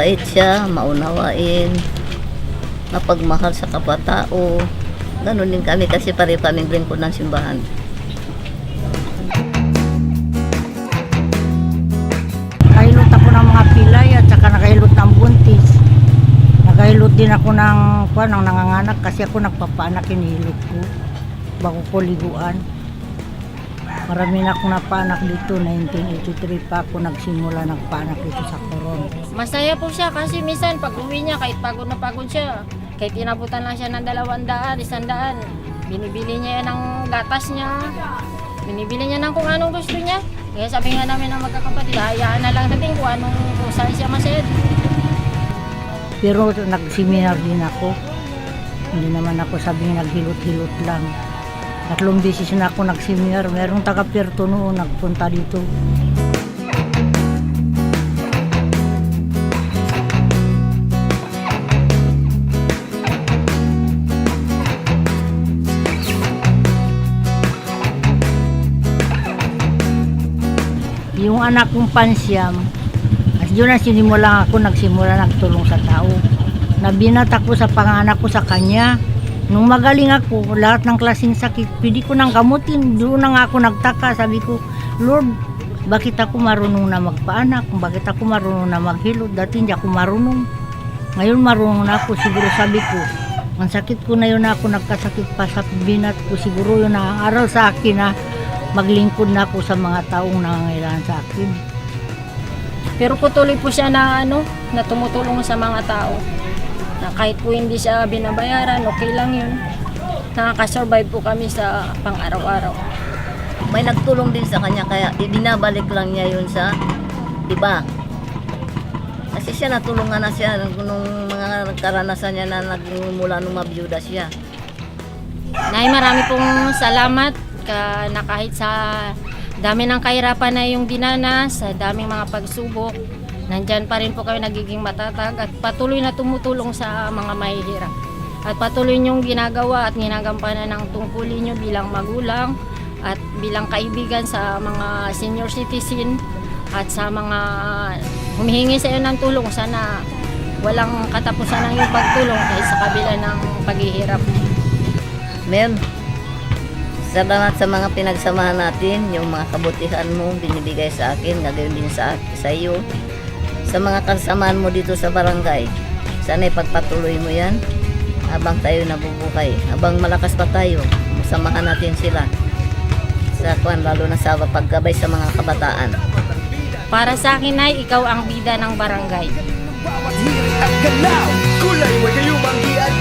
mabait siya, maunawain, mapagmahal sa kapatao. Ganun din kami kasi pareho kaming lingkod ng simbahan. Nakahilot ako ng mga pilay at saka nakahilot ng buntis. Nakahilot din ako ng, kuha, ng nanganganak kasi ako nagpapaanak hinihilot ko bago ko liguan. Marami na akong napaanak dito. 1983 pa ako nagsimula nagpaanak dito sa Coron. Masaya po siya kasi minsan pag uwi niya kahit pagod na pagod siya, kahit inabutan lang siya ng dalawang daan, isang daan, binibili niya yan ng gatas niya, binibili niya ng kung anong gusto niya. Kaya sabi nga namin ng magkakapatid, hayaan na lang natin kung anong kung saan siya masaya. Pero nagseminar din ako. Hindi naman ako sabing naghilot-hilot lang. Tatlong beses na ako nagseminar. Merong taga Puerto noon nagpunta dito. Yung anak kong pansyam, yun ang sinimula ako, nagsimula nagtulong sa tao. Nabinat ako sa panganak ko sa kanya. Nung magaling ako, lahat ng klaseng sakit, pwede ko nang gamutin. Doon na nga ako nagtaka, sabi ko, Lord, bakit ako marunong na magpaanak? Bakit ako marunong na maghilot? Dati hindi ako marunong. Ngayon marunong na ako, siguro sabi ko, ang sakit ko na yun na ako nagkasakit pa sa binat ko, siguro yun na aral sa akin na maglingkod na ako sa mga taong nangangailangan sa akin. Pero patuloy po siya na ano, na tumutulong sa mga tao. Na kahit po hindi siya binabayaran, okay lang yun. Nakakasurvive po kami sa pang-araw-araw. May nagtulong din sa kanya kaya ibinabalik lang niya yun sa iba. Kasi siya natulungan na siya nung mga karanasan niya na nagmula nung mabiyuda siya. Nay, marami pong salamat ka, na kahit sa dami ng kahirapan na yung dinanas, sa daming mga pagsubok, nandyan pa rin po kayo nagiging matatag at patuloy na tumutulong sa mga mahihirap. At patuloy niyong ginagawa at ginagampanan ng tungkulin niyo bilang magulang at bilang kaibigan sa mga senior citizen at sa mga humihingi sa iyo ng tulong. Sana walang katapusan ng iyong pagtulong kahit sa kabila ng paghihirap. Mel, salamat sa mga pinagsamahan natin, yung mga kabutihan mo binibigay sa akin, gagawin din sa, sa iyo. Sa mga kasamahan mo dito sa barangay, sana ipagpatuloy mo yan habang tayo nabubuhay, habang malakas pa tayo, samahan natin sila sa kwan, lalo na sa paggabay sa mga kabataan. Para sa akin ay ikaw ang bida ng barangay. Bawat hirit at galaw Kulay, huwag kayo manggi at